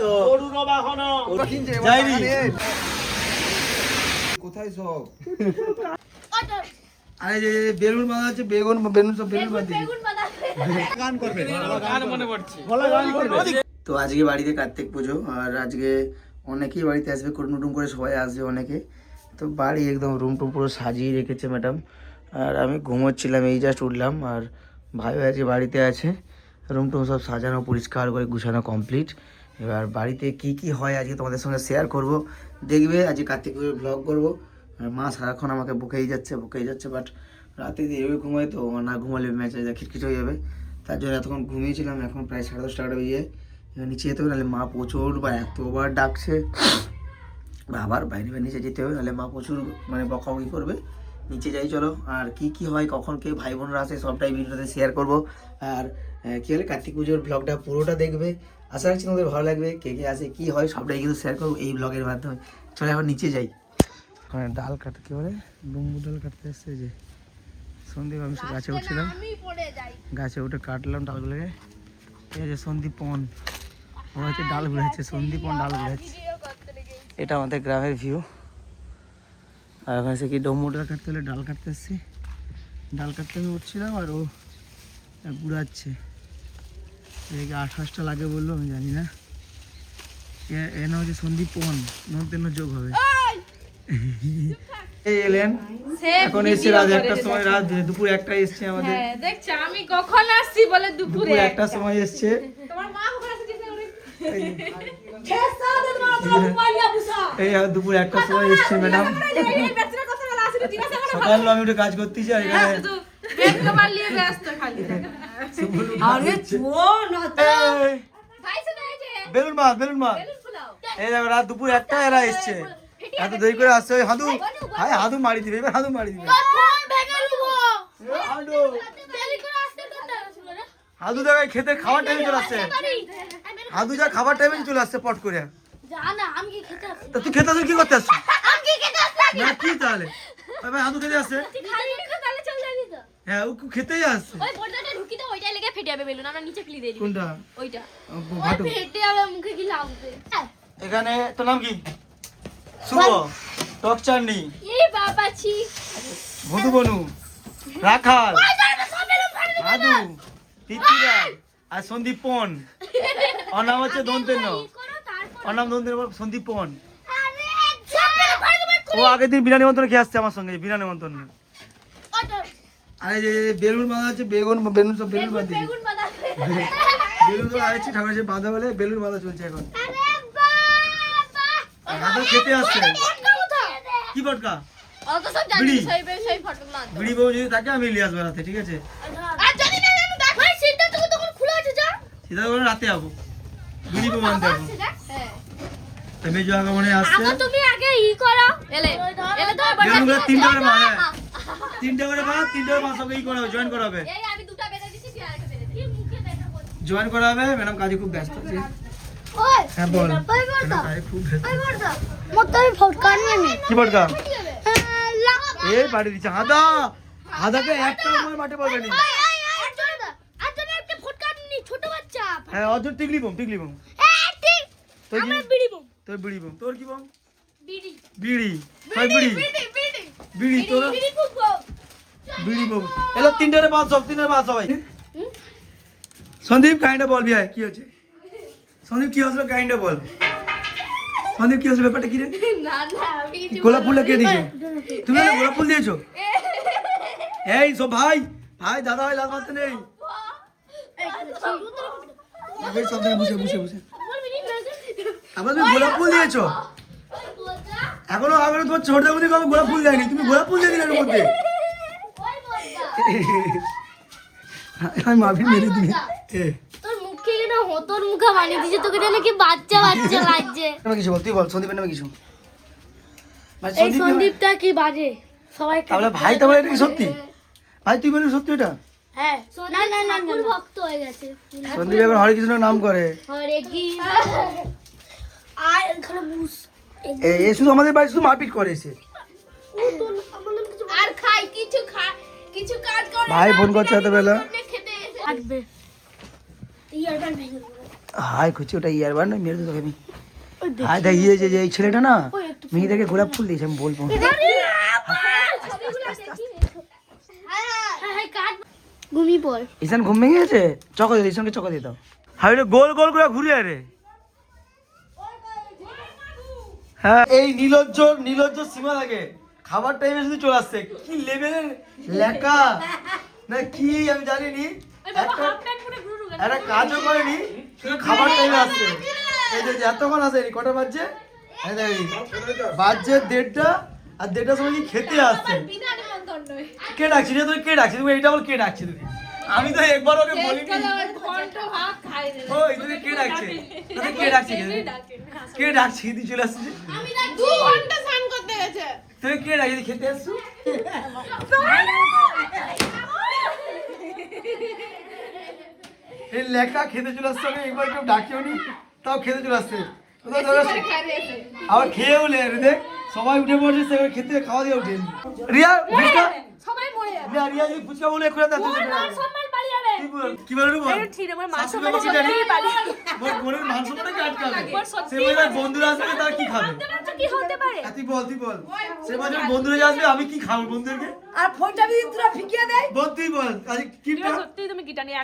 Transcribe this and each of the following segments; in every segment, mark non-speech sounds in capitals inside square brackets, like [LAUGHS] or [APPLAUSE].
তো। গরুর বাহন যাইনি কোথায় সব? আরে যে বেলুন বাঁধা আছে বেগুন বেলুন সব বেলুন বাঁধা বেগুন গান করবে। গান মনে পড়ছে। তো আজকে বাড়িতে কার্তিক পুজো আর আজকে অনেকেই বাড়িতে আসবে কুটুম টুম করে সবাই আসবে অনেকে। তো বাড়ি একদম রুম টুম পুরো সাজিয়ে রেখেছে ম্যাডাম আর আমি ঘুমোচ্ছিলাম এই জাস্ট উঠলাম আর ভাই আজকে বাড়িতে আছে। রুম টুম সব সাজানো পরিষ্কার করে গুছানো কমপ্লিট এবার বাড়িতে কি কি হয় আজকে তোমাদের সঙ্গে শেয়ার করব। দেখবে আজকে কার্তিক পুজোর ব্লগ করব। আর মা সারাক্ষণ আমাকে বুকেই যাচ্ছে বুকেই যাচ্ছে বাট রাতে এভাবে ঘুমাই তো না ঘুমালে ম্যাচে যা খিটখিট হয়ে যাবে। তার জন্য এতক্ষণ ঘুমিয়েছিলাম, এখন প্রায় সাড়ে দশটা এগারোটা বেজে এবার নিচে যেতে হবে, নাহলে মা প্রচুর, বা এতবার ডাকছে। আবার বাইরে বাইরে নিচে যেতে হবে, নাহলে মা প্রচুর মানে বকাবকি করবে। নিচে যাই চলো, আর কি কি হয়, কখন কে ভাই বোনরা আসে, সবটাই ভিডিওতে শেয়ার করব। আর কী হলে কার্তিক পুজোর ব্লগটা পুরোটা দেখবে। আশা রাখছি তোমাদের ভালো লাগবে কে কে আসে কি হয় সবটাই কিন্তু শেয়ার করব এই ব্লগের মাধ্যমে। চলে এখন নিচে যাই। ওখানে ডাল কাটতে কি বলে? ডুম্বু ডাল কাটতে এসছে যে। সন্দীপ আমি সে গাছে উঠছিলাম। আমি পড়ে যাই। গাছে উঠে কাটলাম ডালগুলোকে। ঠিক আছে সন্দীপন ও হচ্ছে ডাল ঘুরেছে সন্দীপন ডাল ঘুরেছে এটা আমাদের গ্রামের ভিউ আর ওখানে সে কি ডম্বু ডাল কাটতে হলে ডাল কাটতে এসছি। ডাল কাটতে আমি উঠছিলাম আর ও ঘুরাচ্ছে এদিকে আঠাশটা লাগে বলল আমি জানি না। এ- এ না হচ্ছে সন্দীপন নতেন যোগ হবে। এই! [LAUGHS] এলেন। এখন এসছে রাত একটার সময় রাত দুপুর একটা এসছে আমাদের। হ্যাঁ আমি কখন আসছি বলে দুপুরে একটার সময় এসছে। তোমার মা এই। দুপুর একটার সময় এসছে [LAUGHS] [LAUGHS] ম্যাডাম। সকাল আমি একটু কাজ করতেছি আর এখানে। [LAUGHS] এই, বেলুন মাছ বেলুন মাছ এই দেখো রাত দুপুর একটা এরা এসছে। এত দেরি করে আসছে। ওই হাদু হাই হাদু মারি দিবে এবার হাদু মারি দিবে। হাদু। হাদু দেখায় খেতে খাবার টাইমে চলে আসছে। হাদু যা খাবার টাইমে চলে আসছে পট করে। খেতে তা তুই খেতে আসছিস কি করতে আসছিস? না কি তাহলে? হাদু খেতে আসছে তুই খালি একটু তাহলে চলে যাবি তো হ্যাঁ ও খেতেই আসছে। ওই পর্দাটা ঢুকি তো ওইটাই লেগে ফেটে যাবে বেলুন। আমরা নিচে ফেলে দিই। কোনটা? ওইটা। ভাটু। ফেটে যাবে মুখে কি লাগবে? এখানে তোর নাম কি? শুভ। টক চাটনি। এই বাবা ছি। ভদু বনু। রাখাল। তিতিরা। আর সন্দীপন ওর নাম হচ্ছে দন্তেন। করো ওর নাম দন্তেন সন্দীপন ও আগের দিন বিনা নিমন্ত্রণ খেয়ে আসছে আমার সঙ্গে বিনা নিমন্ত্রণ। আরে যে বেলুন বাঁধা আছে বেগুন বেলুন সব বেলুন বাঁধা। [LAUGHS] বেলুন তো আরেকছি ঠাকুর আছে বাঁধা বলে বেলুন বাঁধা চলছে এখন। হাদু খেতে আসছে। কি সব বিড়ি। বউ যদি থাকে আমি নিয়ে আসব রাতে ঠিক আছে? তখন আছে রাতে যাব বিড়ি বউ আনতে যাব হ্যাঁ। আসছে। আগে তুমি আগে ই করো এলে এলে তো বেলুনগুলো তিনটে করে মারে। তিনটে করে মা তিনটে করে মা সবকে ই করা হবে জয়েন করা হবে। এই জয়েন করা হবে ম্যাডাম কাজে খুব ব্যস্ত আছে। হ্যাঁ বল। কি বটকা হ্যাঁ, লা এ বাড়ি দিচ্ছে। হাদা। হাদাকে একটা সময় মাঠে পড়বে নি হ্যাঁ অজর টিকলি বম টিকলি বম। তোর কি? আমরা বিড়ি বম। তোর বিড়ি বম। তোর কি বম? বিড়ি। বিড়ি। বিড়ি বিড়ি। বিড়ি বিড়ি। তোর? বিড়ি বম এলো তিনটে পাঁচ সব তিনটে পাঁচ সবাই। সন্দীপ কাইন্ডা বল বিয়ায় কি হচ্ছে সন্দীপ কি হচ্ছে কাইন্ডা বল। সন্দীপ কি হচ্ছে ব্যাপারটা কি রে? গোলাপ ফুলটা কে দিয়েছে? তুমি না গোলাপ ফুল দিয়েছ? এই সব ভাই ভাই দাদা ভাই লাল মারতে নেই। বসে বসে বসে। আবার তুমি গোলাপ ফুল দিয়েছ? এখনও এখনও তোমার ছোট গোলাপ ফুল দেয়নি। তুমি গোলাপ ফুল দিয়ে দিলে এর মধ্যে? আমি মাফি মেরে দিবি। এ। তোর মুখে কেন হতর মুখা বানিয়ে দিছে তোকে যেন কি বাচ্চা বাচ্চা লাগছে নামে কিছু বল তুই বল সন্দীপের নামে কিছু। ভাই এই সন্দীপটা কি বাজে? সবাই তাহলে ভাই তো এটা কি সত্যি? ভাই তুই বলি সত্যি এটা? হ্যাঁ না না না ভক্ত হয়ে গেছে। সন্দীপ এখন হরে কৃষ্ণ নাম করে। হরে কি আর এ- এ শুধু আমাদের বাড়ি শুধু মারপিট করেছে আর খাই কিছু খা কিছু কাজ করে ভাই ফোন করছে এত বেলা আসবে হাই খুঁজছি ওটা ইয়ার বার না মেরে তো আমি। হাই দেখ। ইয়ে যে এই ছেলেটা না মেয়েদেরকে গোলাপ ফুল দিয়েছে আমি বলব। ঘুমি পড়। ঈশান ঘুম ভেঙে গেছে? চকো দিতে ঈশানকে চকো দিতে হাই রে গোল গোল করে ঘুরে আরে হ্যাঁ। এই নীলজ্জ নীলজ্জ সীমা লাগে। খাবার টাইমে শুধু চলে আসছে। কি লেভেলের লেখা? না কি আমি জানি নি একটা একটা কাজও করেনি শুধু খাবার টাইমে আসছে। এই যে এতক্ষণ আসেনি কটা বাজছে? এই দেখ, এই বাজছে দেড়টা আর দেড়টার সময় কি খেতে আসছে? কে ডাকছি? রে তুই কে ডাকছি? তুমি এইটা বল কে ডাকছি তুমি আমি তো একবার ওকে বলিনি। ওই তুমি কে ডাকছে? কে ডাকছে? কে? ডাকছে? তুই চলে আসছিস? তুমি কে তুই খেতে আসছো? এই লেখা খেতে চলে আসছে আমি একবার কেউ ডাকিও নি তাও খেতে চলে আসছে? আবার খেয়েও লে রে দেখ সবাই উঠে পড়ছে সেখানে খেতে খাওয়া দিয়ে উঠে রিয়া রিয়া রিয়া যদি ফুচকা বলে করে দাও কি বল বল ঠিক আমার মান সম্মান মোর বোনের মান সম্মানকে আটকাবে সে বলে বন্ধুরা আসবে তারা কি খাবে? কি হতে পারে? তুই বল তুই বল। সে বলে বন্ধুরা আসবে আমি কি খাব বন্ধুদেরকে? আর ফোনটা যদি তোরা ফিকিয়ে দেয়? বল তুই বল আজ কি সত্যি তুমি গিটা নিয়ে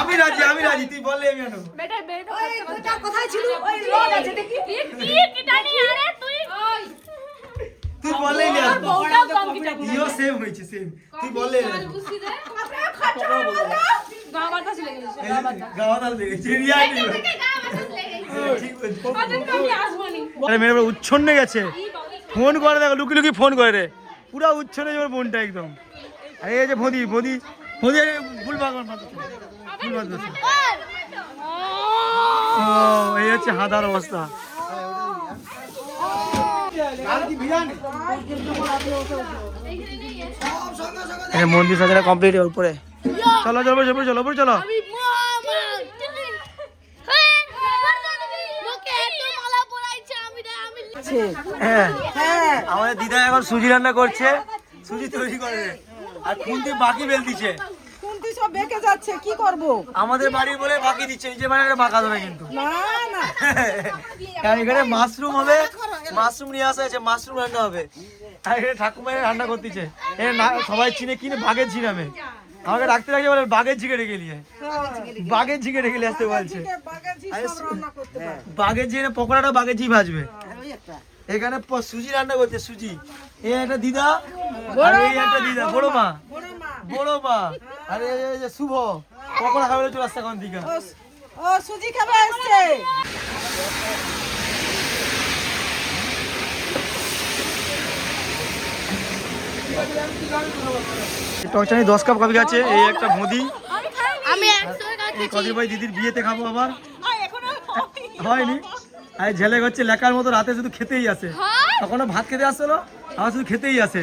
আমি রাজি আমি রাজি তুই বললে আমি আনব বেটা বেটা কোথায় ছিল? ওই রোড আছে দেখি। কি গিটা নিয়ে? আরে তুই কম গিটা ইও সেম হয়েছে সেম তুই নি। বড় উচ্ছন্নে গেছে। ফোন করে দেখো লুকি লুকি ফোন করে রে। পুরো উচ্ছন্নে যাবে বোনটা একদম। আরে এই যে ভদি ভদি ভদি ফুল বাগান বাগান ও এই হচ্ছে হাদার অবস্থা। মন্দির সাজানো কমপ্লিট উপরে। চলো চলো উপরে চলো উপরে চলো। হ্যাঁ আমাদের দিদা এখন সুজি রান্না করছে সুজি তৈরি করে আর খুন্তি বাকি বেল দিচ্ছে। কোনটি সব বেঁকে যাচ্ছে কি করব? আমাদের বাড়ি বলে বাকি দিচ্ছে নিজে বাড়ি বাঁকা দেবে কিন্তু। না না। এখানে মাশরুম হবে মাশরুম নিয়ে আসা আছে মাশরুম রান্না হবে। আর এখানে ঠাকুমাই রান্না করতেছে। এ না সবাই চিনে কিনে বাঘের ঝিনামে আমাকে ডাকতে ডাকতে বলে বাঘের ঝিকে রেখে নিয়ে বাঘের ঝিকে রেখে নিয়ে আসতে বলছে। বাঘের ঝি পকোড়াটা বাঘের ঝি ভাজবে। এখানে সুজি রান্না করছে সুজি। এই একটা দিদা আর এই একটা দিদা বড় মা। বড় মা। আর এই এই যে শুভ পকোড়া খাবে চলে আসছে এখন দিকে ও ও সুজি খাবে এসছে। টকচানি দশ কাপ কফি আছে এই একটা মুদি আমি এই কফি ভাই দিদির বিয়েতে খাব আবার। হয়নি। আর ঝেলে হচ্ছে লেখার মতো রাতে শুধু খেতেই আসে। তখনও ভাত খেতে আসলো? আবার শুধু খেতেই আসে।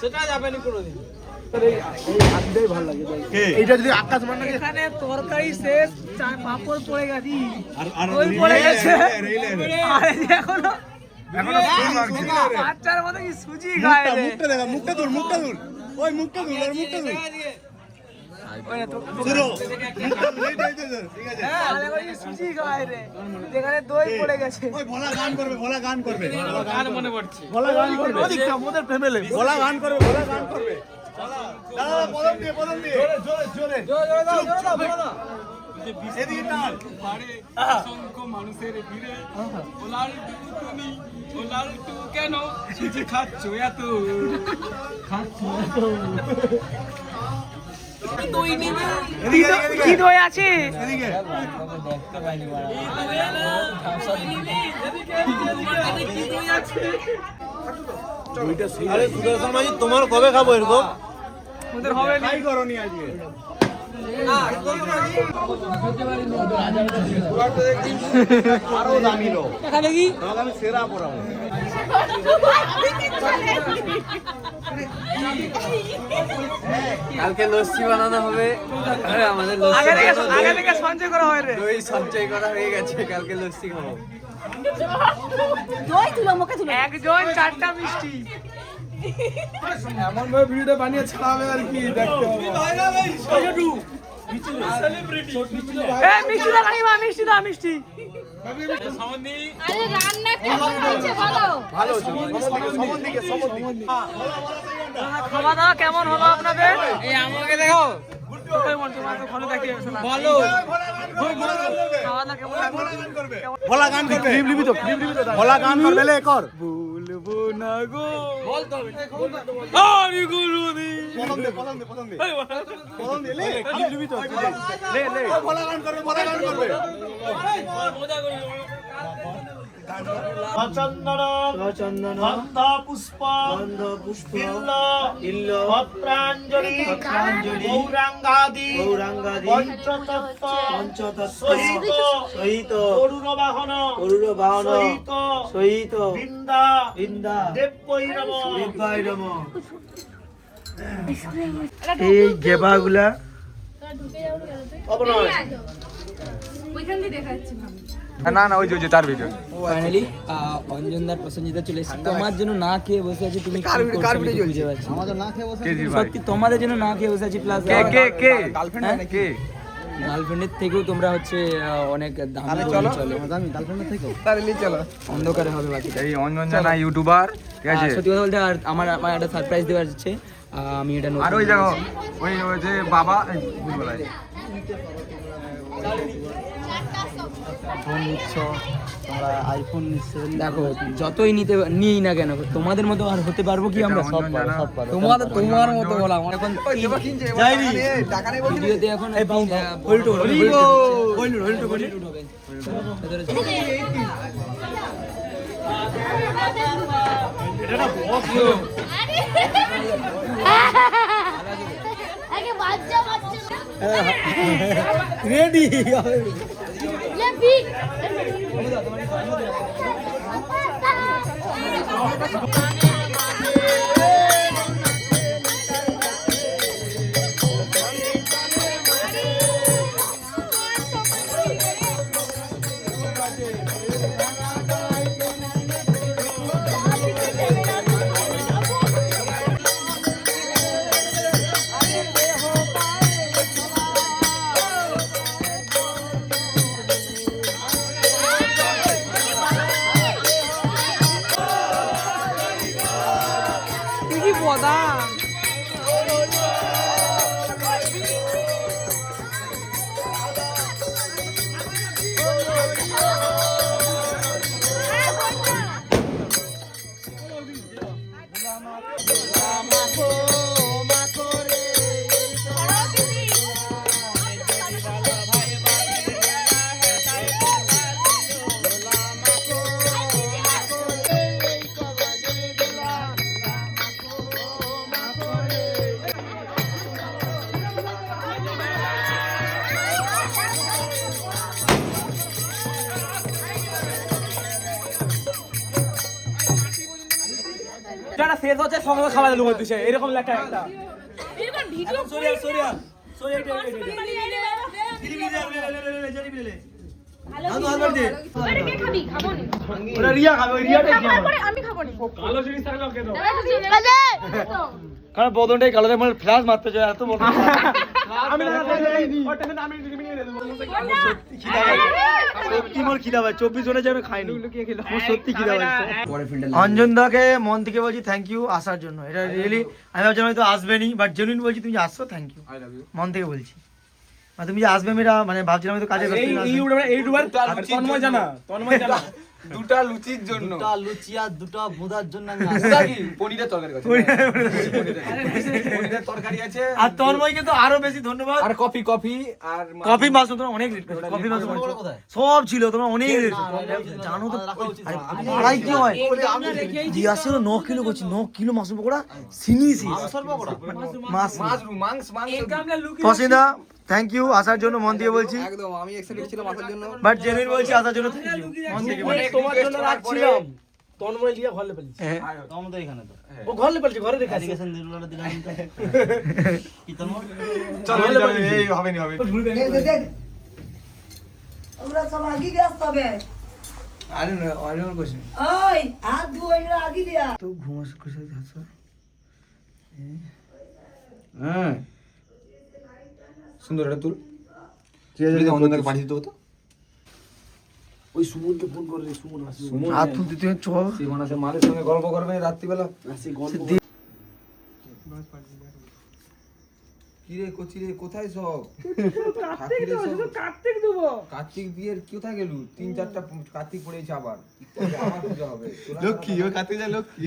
সেটা যাবে না কোনোদিন। এখানে তরকারি শেষ পাপড় পড়ে গেছি। ওই পড়ে গেছে। এখনও বাচ্চার মতো কি সুজি খায় মুখটা মুখটা দূর মুখটা দূর ওই মুখটা দূর মুখটা দূর যেখানে দই পড়ে গেছে। ওই ভোলা গান করবে ভোলা গান করবে। গান মনে পড়ছে। ভোলা গান করবে। ওদের ভোলা গান করবে ভোলা গান করবে। মানুষের ভিড়ে। ওলার টু তুমি ওলার টু কেন? খাচ্ছ এত। খাচ্ছ কি দই আছে এদিকে আরে সুদর্শন মাঝি তোমার কবে খাব এরকম ওদের হবে না। করনি আজকে। আরও দামি লোক এখানে কি? সেরা পড়াবো কালকে লস্যি বানানো হবে। আরে আমাদের লস্যি আগে থেকে আগে থেকে সঞ্চয় করা হয় রে দই সঞ্চয় করা হয়ে গেছে কালকে লস্যি খাব। একজন চারটা মিষ্টি। এমন ভাবে ভিডিওটা বানিয়ে ছাড়াবে আর কি দেখতে হবে। খাওয়া দাওয়া কেমন হলো আপনাদের? আমাকে দেখো ভালো গান করবে। ভোলা গান করবে লে কর না গো। প্রথম দে প্রথম দে প্রথম দে। প্রথম দে লে। ক্লিপ লিবি তো লে চন্দন চন্দন গন্ধ পুষ্প গন্ধ পুষ্প বিল্ল ইল্ল পত্রাঞ্জলি পত্রাঞ্জলি গৌরাঙ্গাদি গৌরাঙ্গাদি পঞ্চতত্ত্ব পঞ্চতত্ত্ব সহিত সহিত করুণ বাহন অরুণ বাহন সহিত সহিত বৃন্দা বৃন্দা দেবৈরব বিদ্যাইরম এই গেবাগুলা অবনয় ওইখান দিয়ে দেখা যাচ্ছে ভাবি না না ওই যে তার ভিডিও ফাইনালি অঞ্জনদার চলে এসেছে। তোমার জন্য না খেয়ে বসে আছি তুমি কি করছ আমি তো বুঝে পাচ্ছি না। সত্যি তোমাদের জন্য না খেয়ে বসে আছি প্লাস কে কে কে? গার্লফ্রেন্ড কে? গার্লফ্রেন্ডের থেকেও তোমরা হচ্ছে অনেক দামি চলে। চলে। তাহলে চলো। অন্ধকারে হবে বাকি এই অঞ্জন জানা ইউটিউবার ঠিক আছে? সত্যি কথা বলতে আর আমার আমার একটা সারপ্রাইজ দেওয়ার আহ, আমি এটা আর ওই দেখো ওই ওই যে বাবা। ফোন নিচ্ছ তোমরা আইফোন দেখো যতই নিতে নিই না কেন তোমাদের মতো আর হতে পারব কি আমরা জানা। তোমাদের তোমার মতো বলা আমার এখন ভিডিওতে এখন হল্টু আগে রেডি লে শেষ হচ্ছে সঙ্গে দেবো দিছে এরকম লেখা একটা এরকম ভিডিও সরিয়া সরিয়া সরিয়া আরে কে খাবি খাব নি ওরা রিয়া খাবে ওই রিয়াটাই কি আমার পরে আমি খাব নি ভালো জিনিস থাকলে ওকে দাও কারণ বদনটাই কালো মানে ফ্ল্যাশ মারতে যায় এত বদন আমি সত্যি মোর খিদা পায়। চব্বিশ ঘণ্টা যেন খাইনি আমার সত্যি খিদা পাচ্ছে। অঞ্জন দাকে মন থেকে বলছি থ্যাংক ইউ আসার জন্য। এটা রিয়েলি আমি ভাবছিলাম হয়তো আসবেনি বাট জেনুইন বলছি তুমি আসছো থ্যাংক ইউ মন থেকে বলছি। মানে তুমি যে আসবে মেয়েরা মানে ভাবছিলাম হয়তো কাজে ব্যস্ত এই আসবে। এই ইউটিউবার এই ইউটিউবার তন্ময় জানা তন্ময় জানা। [LAUGHS] দুটা লুচির জন্য। লুচি আর দুটো ভুদার জন্য আমি দুটা কি? পনিরের তরকারি আছে। পনিরের তরকারি। আছে। আর তন্ময়কে তো আরও বেশি ধন্যবাদ। আর কফি কফি আর কফি তোমরা অনেক রেট করেছ কফি মাশরুম সব ছিল তোমরা অনেক রেট জানো তো আরে আড়াই কি হয়? দিয়ে আসছিল ন কিলো করছি ন কিলো মাশরুম পকোড়া সিনি সি মাছ মাশরুম মাংস মাংস পসিদা থ্যাংক ইউ আসার জন্য মন দিয়ে বলছি। একদম আমি এক্সাইটেড ছিলাম আসার জন্য। বাট জেনুইন বলছি আসার জন্য থ্যাংক ইউ মন থেকে। তোমার জন্য রাখছিলাম। তন্ময় লিয়া ঘরে পেলিস হ্যাঁ। ও ঘরে পেলছি ঘরে রেখে আছে। [LAUGHS] চলো এই হবে নি হবে ওরা সব আগে গেছ তবে আরে না কোশ্চেন ওই হাত আগে দিয়া তো ঘুমাস কোথায় যাচ্ছ হ্যাঁ। সুন্দর এটা তুল। ঠিক আছে অন্ধকার পাঠিয়ে দিতে তো ওই সুমনকে ফোন করে রে, সুমন আসবে। হাত তুলতে তুই চ সীমানা সে মালের সঙ্গে গল্প করবে রাত্রিবেলা। আসি গল্প কি রে কচি রে কোথায় সব? কার্তিক কার্তিক দেবো। কার্তিক বিয়ের কোথায় গেলু? তিন চারটা কার্তিক পড়েছে আবার। আমার পুজো হবে। লক্ষ্মী ও কাতে যায় লক্ষ্মী।